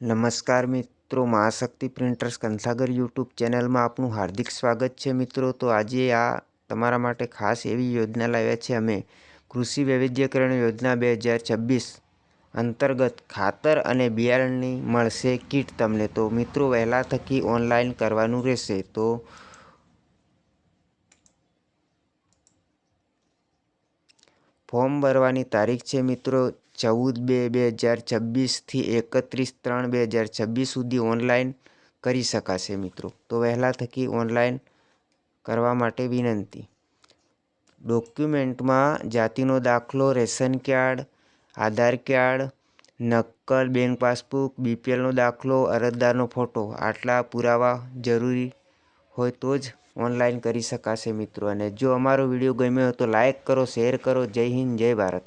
નમસ્કાર મિત્રો, Mahashakti printers કંથાગર YouTube ચેનલમાં આપનું હાર્દિક સ્વાગત છે મિત્રો. તો આજે આ તમારા માટે ખાસ એવી યોજના લાવ્યા છે. અમે કૃષિ વૈવિધ્યકરણ યોજના બે હજાર છવ્વીસ અંતર્ગત ખાતર અને બિયારણની મળશે કીટ તમને. તો મિત્રો, વહેલા થકી ઓનલાઈન કરવાનું રહેશે. તો ફોર્મ ભરવાની તારીખ છે મિત્રો. ચૌદ બે બે હજાર છવ્વીસથી એકત્રીસ ત્રણ બે હજાર છવ્વીસ સુધી ઓનલાઈન કરી શકાશે મિત્રો. તો વહેલા થકી ઓનલાઈન કરવા માટે વિનંતી. ડોક્યુમેન્ટમાં જાતિનો દાખલો, રેશન કાર્ડ, આધાર કાર્ડ નક્કલ બેંક પાસબુક બીપીએલનો દાખલો, અરજદારનો ફોટો, આટલા પુરાવા જરૂરી હોય તો જ ઓનલાઈન કરી શકાશે મિત્રો. અને જો અમારો વીડિયો ગમ્યો હોય તો લાઈક કરો, શેર કરો. જય હિન્દ, જય ભારત.